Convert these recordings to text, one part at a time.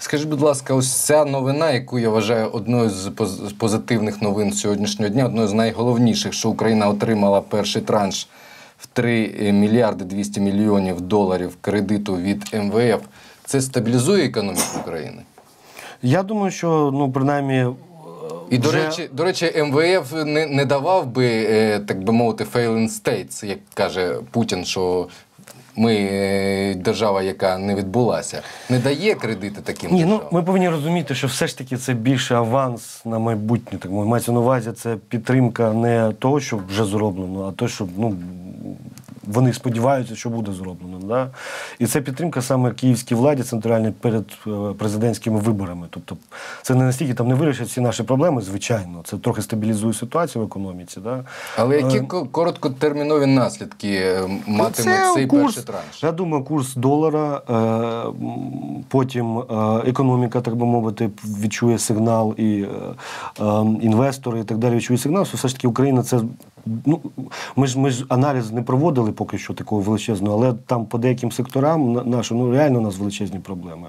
Скажіть, будь ласка, ось ця новина, яку я вважаю одною з поз- позитивних новин сьогоднішнього дня, одною з найголовніших, що Україна отримала перший транш в 3 мільярди 200 мільйонів доларів кредиту від МВФ. Це стабілізує економіку України? Я думаю, що ну принаймні. І, до речі, до речі, МВФ не, не давав би, е, так би мовити, failing states, як каже Путін, що ми е, держава, яка не відбулася, не дає кредити таким Ні, ну ми повинні розуміти, що все ж таки це більше аванс на майбутнє. Так мається на увазі, це підтримка не того, що вже зроблено, а то, що ну. Вони сподіваються, що буде зроблено. Да? І це підтримка саме київській владі центральній перед е, президентськими виборами. Тобто це не настільки там не вирішить всі наші проблеми, звичайно. Це трохи стабілізує ситуацію в економіці. Да? Але які Е, короткотермінові наслідки е, матиме Це цей курс, перший транш? Я думаю, курс долара, потім економіка, так би мовити, відчує сигнал, і е, е, інвестори і так далі відчують сигнал, що все ж таки Україна це. Ну, ми ж ми ж аналіз не проводили поки що такого величезного, але там по деяким секторам на- наші, ну реально у нас величезні проблеми.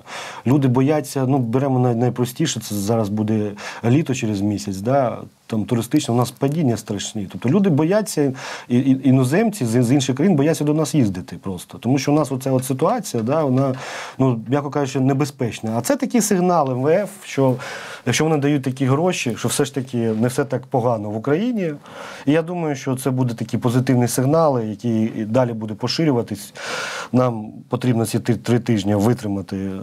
Люди бояться, ну беремо найпростіше, це зараз буде літо через місяць, да, там туристично, у нас падіння страшні. Тобто люди бояться, і, і, іноземці з, з інших країн бояться до нас їздити просто. Тому що у нас оця от ситуація, да, вона, ну, м'яко кажучи, небезпечна. А це такі сигнали МВФ, що якщо вони дають такі гроші, що все ж таки не все так погано в Україні. І я думаю, що це буде такі позитивні сигнали, які і далі буде поширюватись. Нам потрібно ці три, три тижні витримати е,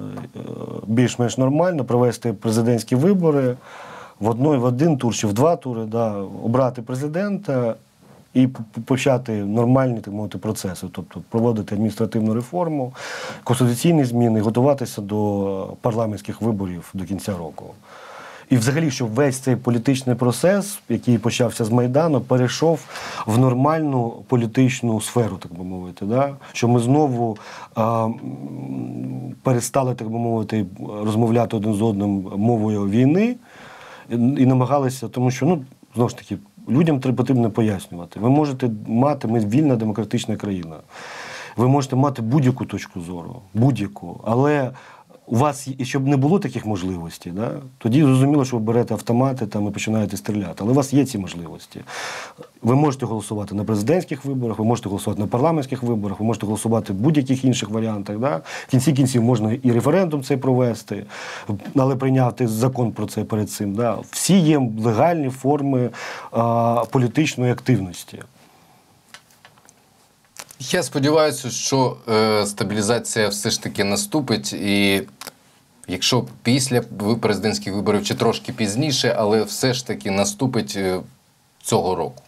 більш-менш нормально, провести президентські вибори в одной, в один тур чи в два тури, да, обрати президента і почати нормальні так мовити процеси, тобто проводити адміністративну реформу, конституційні зміни, готуватися до парламентських виборів до кінця року. І взагалі, щоб весь цей політичний процес, який почався з Майдану, перейшов в нормальну політичну сферу, так би мовити. Да? Що ми знову а, перестали, так би мовити, розмовляти один з одним мовою війни і, намагалися, тому що, ну, знову ж таки, людям потрібно пояснювати. Ви можете мати, ми вільна демократична країна. Ви можете мати будь-яку точку зору, будь-яку, але у вас, щоб не було таких можливостей, да, тоді зрозуміло, що ви берете автомати там, і починаєте стріляти. Але у вас є ці можливості. Ви можете голосувати на президентських виборах, ви можете голосувати на парламентських виборах, ви можете голосувати в будь-яких інших варіантах. Да? В кінці кінців можна і референдум цей провести, але прийняти закон про це перед цим. Да? Всі є легальні форми а, політичної активності. Я сподіваюся, що е, стабілізація все ж таки наступить, і якщо після президентських виборів чи трошки пізніше, але все ж таки наступить е, цього року.